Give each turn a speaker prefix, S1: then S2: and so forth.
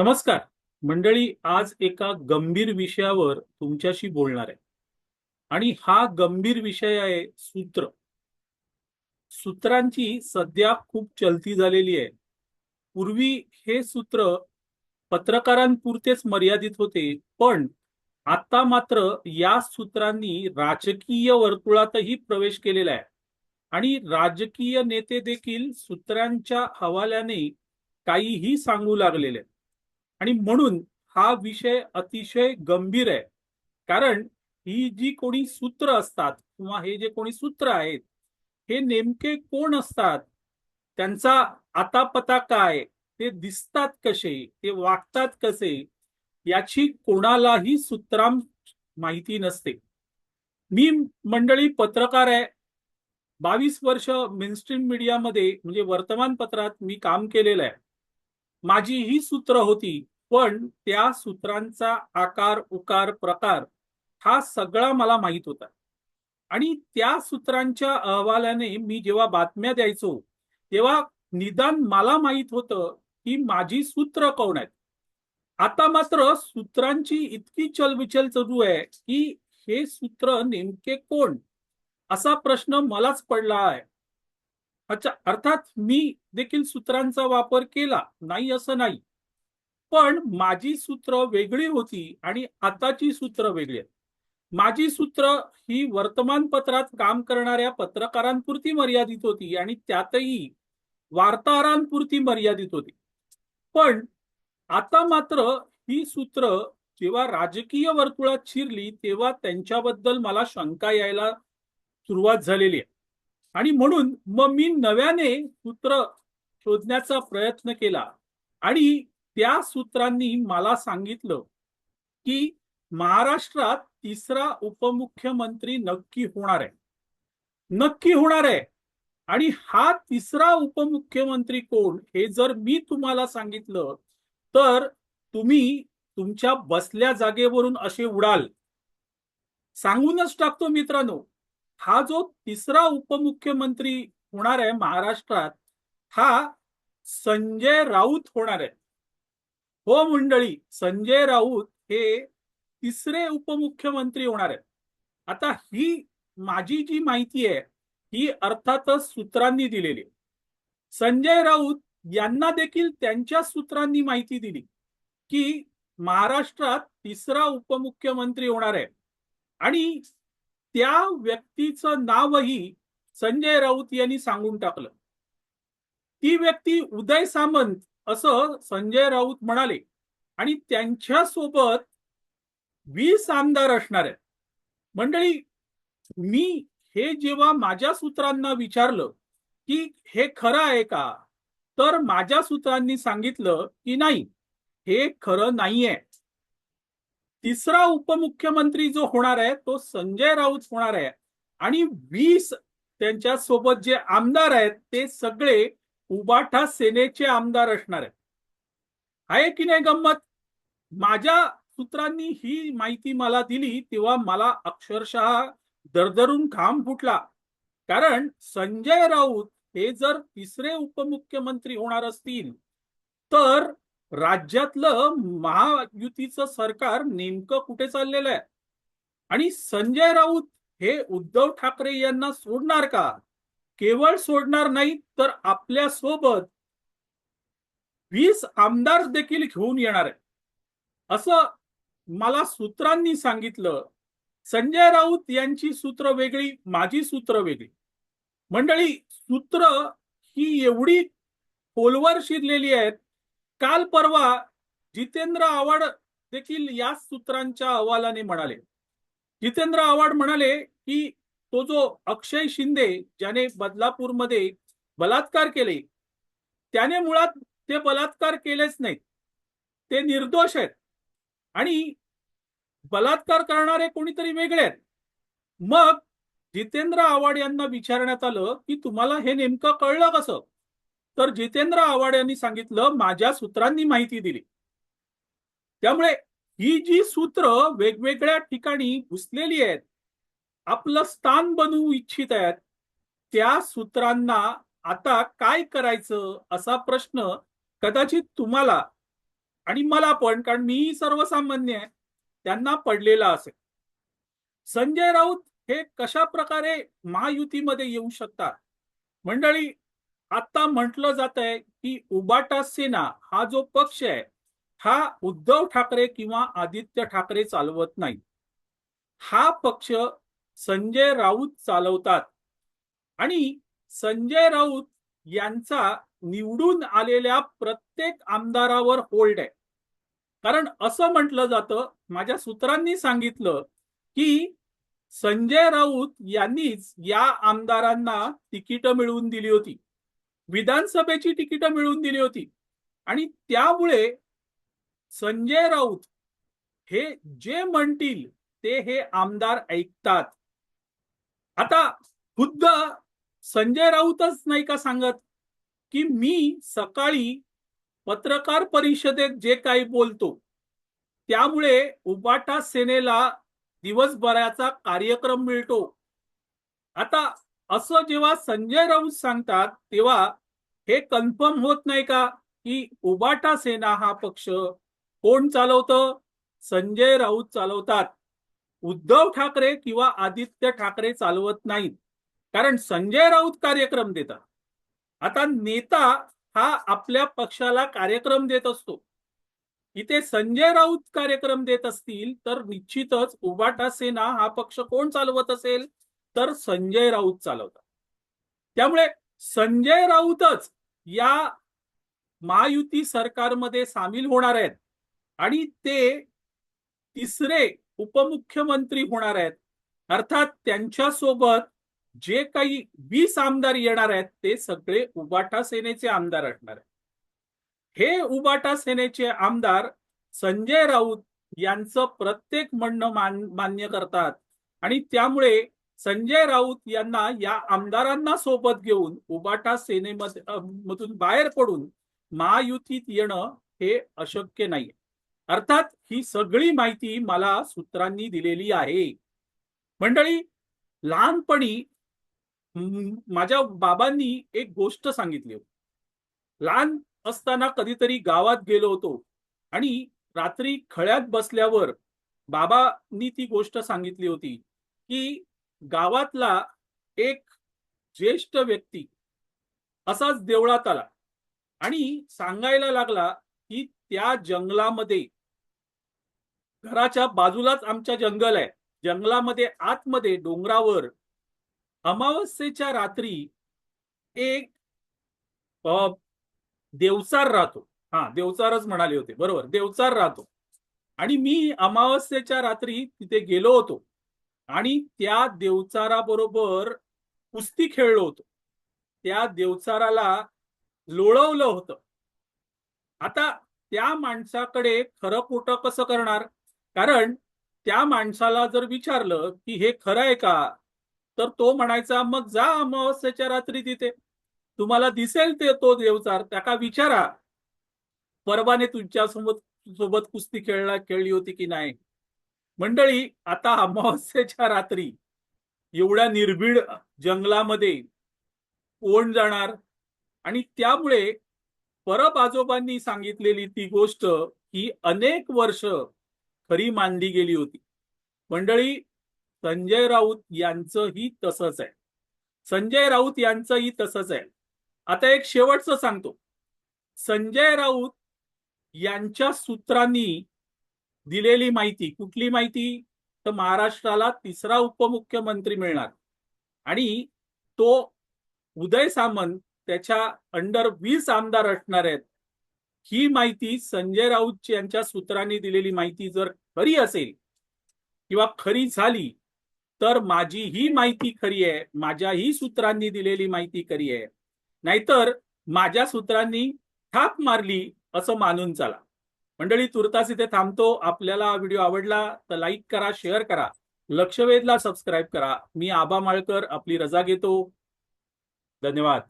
S1: नमस्कार. मंडळी आज एका गंभीर विषयावर तुमच्याशी बोलणार आहे. आणि हा गंभीर विषय आहे सूत्र. सूत्रांची सध्या खूप चलती झालेली आहे. पूर्वी हे सूत्र पत्रकारांपुरतेच मर्यादित होते पण आता मात्र या सूत्रांनी राजकीय वर्तुळातही प्रवेश केलेला आहे. आणि राजकीय नेते देखील सूत्रांच्या हवाल्याने काहीही सांगू लागलेले आहेत. आणि म्हणून हा विषय अतिशय गंभीर आहे. कारण ही जी कोणी सूत्र असतात किंवा हे जे कोणी सूत्र आहेत हे नेमके कोण असतात? त्यांचा आता पता काय? ते दिसतात कसे? ते वागतात कसे? याची कोणालाही सूत्रां माहिती नसते. मी मंडळी पत्रकार आहे. बावीस वर्ष मेनस्ट्रीम मीडियामध्ये म्हणजे वर्तमानपत्रात मी काम केलेलं आहे. माझी ही सूत्र होती पण त्या सूत्रांचा आकार उकार प्रकार हा सगळा मला माहीत होता. आणि त्या सूत्रांच्या अहवालाने मी जेव्हा बातम्या द्यायचो तेव्हा निदान मला माहीत होतं की माझी सूत्र कोण आहेत. आता मात्र सूत्रांची इतकी चलबिचल चालू आहे की हे सूत्र नेमके कोण? असा प्रश्न मलाच पडला आहे. अच्छा अर्थात मी देखील सूत्रांचा वापर केला? नाही असं नाही. पण माझी सूत्र वेगळी होती आणि आताची सूत्र वेगळी आहेत माझी सूत्र ही वर्तमानपत्रात काम करणाऱ्या पत्रकारांपुरती मर्यादित होती आणि त्यातही वार्ताहरांपुरती मर्यादित होती. पण आता मात्र ही सूत्र जेव्हा राजकीय वर्तुळात शिरली तेव्हा त्यांच्याबद्दल मला शंका यायला सुरुवात झालेली आहे. आणि म्हणून मग मी नव्याने सूत्र शोधण्याचा प्रयत्न केला आणि त्या सूत्रांनी मला सांगितलं की महाराष्ट्रात तिसरा उपमुख्यमंत्री नक्की होणार आहे. नक्की होणार आहे. आणि हा तिसरा उपमुख्यमंत्री कोण हे जर मी तुम्हाला सांगितलं तर तुम्ही तुमच्या बसल्या जागेवरून असे उडाल. सांगूनच टाकतो मित्रांनो हा जो तिसरा उपमुख्यमंत्री होणार आहे महाराष्ट्रात हा संजय राऊत होणार आहे. हो मंडळी संजय राऊत हे तिसरे उपमुख्यमंत्री होणार आहेत. आता ही माझी जी माहिती आहे ही अर्थातच सूत्रांनी दिलेली आहे. संजय राऊत यांना देखील त्यांच्या सूत्रांनी माहिती दिली की महाराष्ट्रात तिसरा उपमुख्यमंत्री होणार आहे. आणि त्या व्यक्तीचं नावही संजय राऊत यांनी सांगून टाकलं. ती व्यक्ती उदय सामंत असं संजय राऊत म्हणाले. आणि त्यांच्यासोबत वीस आमदार असणार आहेत. मंडळी मी हे जेव्हा माझ्या सूत्रांना विचारलं की हे खरं आहे का तर माझ्या सूत्रांनी सांगितलं की नाही हे खरं नाहीये. तिसरा उपमुख्यमंत्री जो होणार आहे तो संजय राऊत होणार आहे. आणि वीस त्यांच्यासोबत जे आमदार आहेत ते सगळे उबाठा सेनेचे आमदार असणार आहेत. आहे की नाही गंमत? माझ्या सूत्रांनी ही माहिती मला दिली तेव्हा मला अक्षरशः दरदरून घाम फुटला. कारण संजय राऊत हे जर तिसरे उपमुख्यमंत्री होणार असतील तर राज्यातलं महायुतीचं सरकार नेमकं कुठे चाललेलं आहे? आणि संजय राऊत हे उद्धव ठाकरे यांना सोडणार का? केवळ सोडणार नाही तर आपल्यासोबत वीस आमदार देखील घेऊन येणार आहे असं मला सूत्रांनी सांगितलं. संजय राऊत यांची सूत्र वेगळी माझी सूत्र वेगळी. मंडळी सूत्र ही एवढी खोलवर शिरलेली आहेत. काल परवा जितेंद्र आव्हाड देखील याच सूत्रांच्या अहवालाने म्हणाले. जितेंद्र आव्हाड म्हणाले की तो जो अक्षय शिंदे ज्याने बदलापूरमध्ये बलात्कार केले त्याने मुळात ते बलात्कार केलेच नाहीत. ते निर्दोष आहेत. आणि बलात्कार करणारे कोणीतरी वेगळे आहेत. मग जितेंद्र आव्हाड यांना विचारण्यात आलं की तुम्हाला हे नेमकं कळलं कसं? तर जितेंद्र आव्हाड यांनी सांगितलं माझ्या सूत्रांनी माहिती दिली. त्यामुळे ही जी सूत्र वेगवेगळ्या ठिकाणी घुसलेली आहेत आपलं स्थान बनवू इच्छित आहेत त्या सूत्रांना आता काय करायचं असा प्रश्न कदाचित तुम्हाला आणि मला पण कारण मी सर्वसामान्य आहे त्यांना पडलेला असेल. संजय राऊत हे कशा प्रकारे महायुतीमध्ये येऊ शकतात? मंडळी आता म्हटलं जात आहे की उबाटा सेना हा जो पक्ष आहे हा उद्धव ठाकरे किंवा आदित्य ठाकरे चालवत नाही. हा पक्ष संजय राऊत चालवतात. आणि संजय राऊत यांचा निवडून आलेल्या प्रत्येक आमदारावर होल्ड आहे. कारण असं म्हटलं जातं माझ्या सूत्रांनी सांगितलं की संजय राऊत यांनीच या आमदारांना तिकीटं मिळवून दिली होती. विधानसभेची तिकीटं मिळवून दिली होती. आणि त्यामुळे संजय राऊत हे जे म्हणतील ते हे आमदार ऐकतात. आता खुद्द संजय राऊतच नाही का सांगत की मी सकाळी पत्रकार परिषदेत जे काही बोलतो त्यामुळे उबाटा सेनेला दिवसभराचा कार्यक्रम मिळतो. आता असं जेव्हा संजय राऊत सांगतात तेव्हा हे कन्फर्म होत नाही का की उबाटा सेना हा पक्ष कोण चालवतं? संजय राऊत चालवतात. उद्धव ठाकरे किंवा आदित्य ठाकरे चालवत नाहीत. कारण संजय राऊत कार्यक्रम देतात. आता नेता हा आपल्या पक्षाला कार्यक्रम देत असतो. इथे संजय राऊत कार्यक्रम देत असतील तर निश्चितच उबाटा सेना हा पक्ष कोण चालवत असेल? तर संजय राऊत चालवतात. त्यामुळे संजय राऊतच या महायुती सरकारमध्ये सामील होणार आहेत. आणि ते तिसरे उपमुख्यमंत्री होणार आहेत. अर्थात त्यांच्यासोबत जे काही वीस आमदार येणार आहेत ते सगळे उबाटा सेनेचे आमदार असणार आहेत. हे उबाटा सेनेचे आमदार संजय राऊत यांचं प्रत्येक म्हणणं मान मान्य करतात. आणि त्यामुळे संजय राऊत यांना या आमदारांना सोबत घेऊन उबाटा सेनेमध्ये मधून बाहेर पडून महायुतीत येणं हे अशक्य नाहीये. अर्थात ही सगळी माहिती मला सूत्रांनी दिलेली आहे. मंडळी लहानपणी माझ्या बाबांनी एक गोष्ट सांगितली. होती लहान असताना कधीतरी गावात गेलो होतो आणि रात्री खळ्यात बसल्यावर बाबांनी ती गोष्ट सांगितली होती की गावातला एक ज्येष्ठ व्यक्ती असाच देवळात आला आणि सांगायला लागला की त्या जंगलामध्ये घराच्या बाजूलाच आमच्या जंगल आहे. जंगलामध्ये आतमध्ये डोंगरावर अमावस्येच्या रात्री एक देवचार राहतो. हा देवचारच म्हणाले होते. बरोबर देवचार राहतो. आणि मी अमावस्येच्या रात्री तिथे गेलो होतो. आणि त्या देवचाराबरोबर कुस्ती खेळलो होतो. त्या देवचाराला लोळवलं होतं. आता त्या माणसाकडे खरं खोटं कसं करणार? कारण त्या माणसाला जर विचारलं की हे खरं आहे का तर तो म्हणायचा मग जा अमावस्येच्या रात्री तिथे. तुम्हाला दिसेल ते तो देवचार त्याका विचारा. परवाने तुमच्यासोबत सोबत कुस्ती खेळला खेळली होती की नाही? मंडळी आता अमावस्येच्या रात्री एवढ्या निर्भीड जंगलामध्ये कोण जाणार? आणि त्यामुळे परब आजोबांनी सांगितलेली ती गोष्ट ही अनेक वर्ष खरी मानली गेली होती. मंडळी संजय राऊत यांचंही तसंच आहे. संजय राऊत यांचंही तसंच आहे. आता एक शेवटचं सांगतो. संजय राऊत यांच्या सूत्रांनी दिलेली माहिती कुठली माहिती? तर महाराष्ट्राला तिसरा उपमुख्यमंत्री मिळणार. आणि तो उदय सामंत त्याच्या अंडर वीस आमदार असणार आहेत. ही माहिती संजय राऊत यांच्या सूत्रांनी दिलेली माहिती जर खरी असेल किंवा खरी झाली तर माझी ही माहिती खरी आहे माझ्याही सूत्रांनी दिलेली माहिती खरी आहे. नाहीतर माझ्या सूत्रांनी थाप मारली असं मानून चला. मंडळी तुर्तास इथे थांबतो. आपल्याला व्हिडिओ आवडला तर लाईक करा शेअर करा. लक्षवेधला सबस्क्राईब करा. मी आबा माळकर आपली रजा घेतो. धन्यवाद.